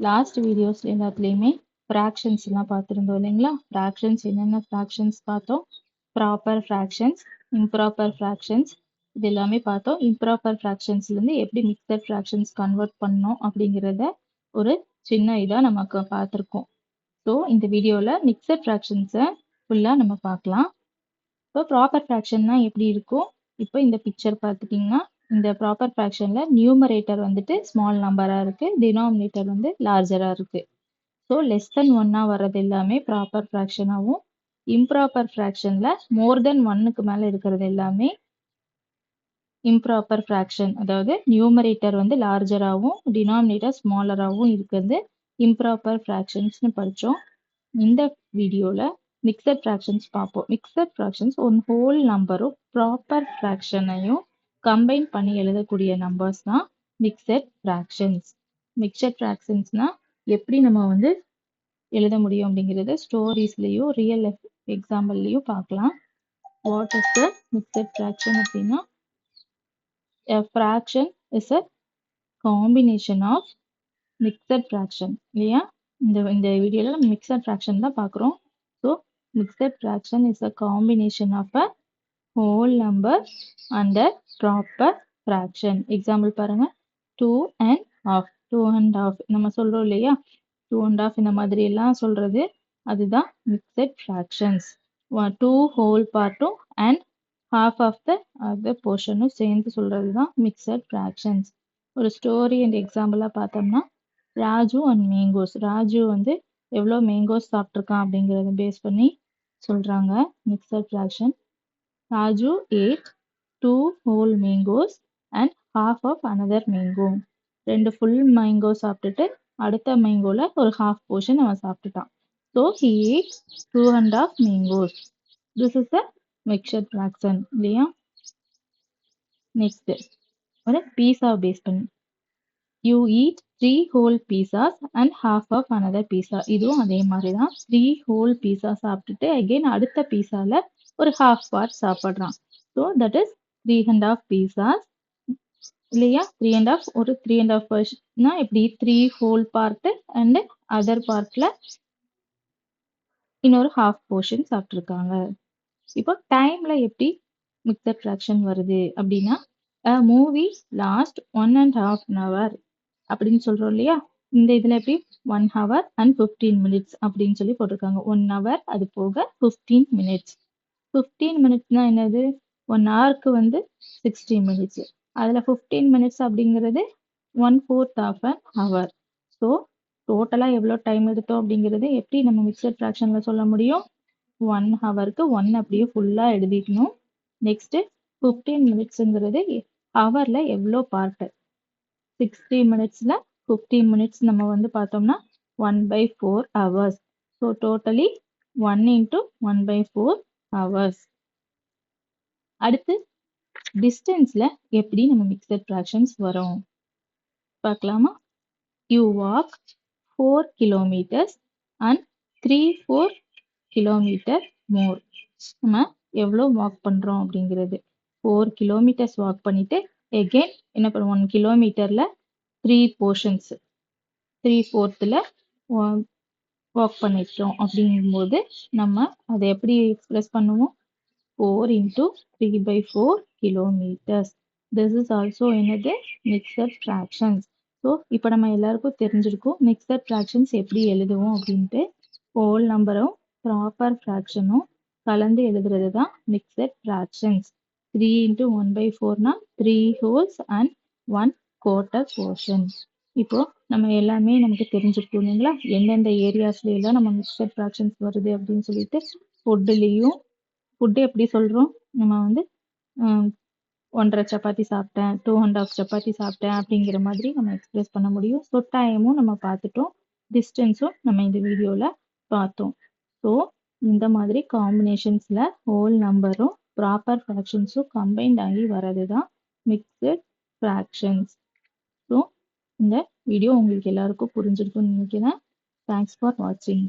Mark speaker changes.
Speaker 1: Last videos எல்லாத்துலேயுமே ஃப்ராக்ஷன்ஸ்லாம் பார்த்துருந்தோம் இல்லைங்களா? ஃப்ராக்ஷன்ஸ் என்னென்ன ஃப்ராக்ஷன்ஸ் பார்த்தோம்? ப்ராப்பர் ஃப்ராக்ஷன்ஸ் இம்ப்ராப்பர் ஃப்ராக்ஷன்ஸ் இது எல்லாமே பார்த்தோம். இம்ப்ராப்பர் ஃப்ராக்ஷன்ஸ்லேருந்து எப்படி மிக்சர் ஃப்ராக்ஷன்ஸ் கன்வெர்ட் பண்ணோம் அப்படிங்கிறத ஒரு சின்ன இதாக நமக்கு பார்த்துருக்கோம். ஸோ இந்த வீடியோவில் மிக்சர் ஃப்ராக்ஷன்ஸை ஃபுல்லாக நம்ம பார்க்கலாம். இப்போ ப்ராப்பர் ஃப்ராக்ஷன்னா எப்படி இருக்கும்? இப்போ இந்த பிக்சர் பார்த்துட்டிங்கன்னா இந்த ப்ராப்பர் ஃப்ராக்ஷனில் நியூமரேட்டர் வந்துட்டு ஸ்மால் நம்பராக இருக்குது டினாமினேட்டர் வந்து லார்ஜராக இருக்குது ஸோ லெஸ் தென் ஒன்னாக வர்றது எல்லாமே ப்ராப்பர் ஃப்ராக்ஷனாகவும் இம்ப்ராப்பர் ஃப்ராக்ஷனில் மோர் தென் ஒன்னுக்கு மேலே இருக்கிறது எல்லாமே இம்ப்ராப்பர் ஃப்ராக்ஷன் அதாவது நியூமரேட்டர் வந்து லார்ஜராகவும் டினாமினேட்டர் ஸ்மாலராகவும் இருக்கிறது இம்ப்ராப்பர் ஃப்ராக்ஷன்ஸ்னு படித்தோம் இந்த வீடியோவில் மிக்சட் ஃப்ராக்ஷன்ஸ் பார்ப்போம். மிக்சட் ஃப்ராக்ஷன்ஸ் ஒன் ஹோல் நம்பரும் ப்ராப்பர் ஃப்ராக்ஷனையும் கம்பைன் பண்ணி எழுதக்கூடிய நம்பர்ஸ் தான் மிக்சட் ஃப்ராக்ஷன்ஸ் மிக்சட் ஃப்ராக்ஷன்ஸ்னால் எப்படி நம்ம வந்து எழுத முடியும் அப்படிங்கிறத ஸ்டோரிஸ்லேயும் ரியல் எக்ஸாம்பிள்லேயும் பார்க்கலாம். What is the mixed fraction அப்படின்னா fraction is a combination of mixed fraction இல்லையா? இந்த இந்த வீடியோவில் நம்ம மிக்சட் ஃப்ராக்ஷன் தான் பார்க்குறோம். So mixed fraction is a combination of a whole number and proper fraction example பாருங்கள் two and half two and half நம்ம சொல்கிறோம் இல்லையா? டூ அண்ட் ஆஃப் இந்த மாதிரி எல்லாம் சொல்கிறது அதுதான் mixed fractions two whole பார்ட்டும் and half of the other போர்ஷனும் சேர்ந்து சொல்கிறது தான் மிக்சட் ஃப்ராக்ஷன்ஸ் ஒரு ஸ்டோரி அண்ட் எக்ஸாம்பிளாக பார்த்தோம்னா ராஜு அண்ட் மேங்கோஸ் ராஜு வந்து எவ்வளோ மேங்கோஸ் சாப்பிட்ருக்கான் அப்படிங்கிறத பேஸ் பண்ணி சொல்கிறாங்க mixed fraction Raju ate two whole mangoes and half of another mango ரெண்டு ஃபுல் மேங்கோ சாப்பிட்டுட்டு அடுத்த மேங்கோவில் ஒரு ஹாஃப் போர்ஷன் அவன் சாப்பிட்டுட்டான் so he ate two and half mangoes this is the mixture fraction இல்லையா? நெக்ஸ்ட் ஒரு பீஸா பேஸ் பண்ணி. You eat three whole pizzas and half of another pizza இதுவும் அதே மாதிரி தான் த்ரீ ஹோல் பீஸா சாப்பிட்டுட்டு அகெயின் அடுத்த பீஸாவில் ஒரு ஹாஃப் பார் சாப்பிட்றான். So that is three and half pizzas இல்லையா? த்ரீ அண்ட் ஆஃப் ஒரு த்ரீ அண்ட் ஆஃப் பர்சன்னா இப்படி three whole part and other பார்ட்டில் இன்னொரு ஹாஃப் போர்ஷன் சாப்பிட்ருக்காங்க இப்போ டைமில் எப்படி மிக்சர் ஃப்ராக்ஷன் வருது அப்படின்னா movie last one and half an hour அப்படின்னு சொல்கிறோம் இல்லையா? இந்த இதில் எப்படி? One hour and fifteen minutes அப்படின்னு சொல்லி போட்டிருக்காங்க. ஒன் ஹவர் அது போக ஃபிஃப்டீன் மினிட்ஸ் ஃபிஃப்டீன் மினிட்ஸ்னா என்னது? ஒன் ஹவருக்கு வந்து சிக்ஸ்டி மினிட்ஸ் அதில் ஃபிஃப்டீன் மினிட்ஸ் அப்படிங்கிறது one fourth of an hour so டோட்டலாக எவ்வளோ டைம் எடுத்தோம் அப்படிங்கிறது எப்படி நம்ம மிக்சர் ஃப்ராக்ஷனில் சொல்ல முடியும்? ஒன் ஹவருக்கு ஒன் அப்படியே ஃபுல்லாக எழுதிக்கணும். நெக்ஸ்ட்டு ஃபிஃப்டீன் மினிட்ஸுங்கிறது ஹவரில் எவ்வளோ பார்ட்டு சிக்ஸ்டி மினிட்ஸில் ஃபிஃப்டீன் மினிட்ஸ் நம்ம வந்து பார்த்தோம்னா one by four hours so totally one into one by four hours அடுத்து டிஸ்டன்ஸில் எப்படி நம்ம மிக்சட் ஃப்ராக்ஷன்ஸ் வரும்? பார்க்கலாமா? You walk four kilometres and three four kilometre more நம்ம எவ்வளோ வாக் பண்ணுறோம் அப்படிங்கிறது. ஃபோர் கிலோமீட்டர்ஸ் வாக் பண்ணிவிட்டு எகெயின் என்ன பண்ணுவோம்? ஒன் கிலோமீட்டரில் த்ரீ போர்ஷன்ஸ் த்ரீ ஃபோர்த்தில் வாக் பண்ணிட்டோம் அப்படிங்கும்போது நம்ம அதை எப்படி எக்ஸ்பிரஸ் பண்ணுவோம்? Four into three by four kilometres this is also என்னது? மிக்சர் ஃப்ராக்ஷன்ஸ் ஸோ இப்போ நம்ம எல்லாருக்கும் தெரிஞ்சிருக்கும் மிக்சர் ஃப்ராக்ஷன்ஸ் எப்படி எழுதுவோம் அப்படின்ட்டு. ஹோல் நம்பரும் ப்ராப்பர் ஃப்ராக்ஷனும் கலந்து எழுதுறது தான் mixed fractions three into one by ஃபோர்னா three wholes and one quarter portion இப்போ நம்ம எல்லாமே நமக்கு தெரிஞ்சிருக்கும் இல்லைங்களா? எந்தெந்த ஏரியாஸ்ல எல்லாம் நம்ம மிக்சர் ஃப்ராக்ஷன்ஸ் வருது அப்படின்னு சொல்லிட்டு ஃபுட்டுலேயும் ஃபுட்டு எப்படி சொல்கிறோம் நம்ம வந்து ஒன்றரை சப்பாத்தி சாப்பிட்டேன் டூ அண்ட் ஆஃப் சப்பாத்தி சாப்பிட்டேன் அப்படிங்கிற மாதிரி நம்ம எக்ஸ்பிரஸ் பண்ண முடியும். ஸோ டைமும் நம்ம பார்த்துட்டோம். டிஸ்டன்ஸும் நம்ம இந்த வீடியோவில் பார்த்தோம். ஸோ இந்த மாதிரி காம்பினேஷன்ஸில் ஹோல் நம்பரும் ப்ராப்பர் ஃப்ராக்ஷன்ஸும் கம்பைன்ட் ஆகி வர்றது தான் மிக்சட் ஃப்ராக்ஷன்ஸ் இந்த வீடியோ உங்களுக்கு எல்லாருக்கும் புரிஞ்சிருக்கும்னு நினைக்கிறேன். தேங்க்ஸ் ஃபார் வாட்சிங்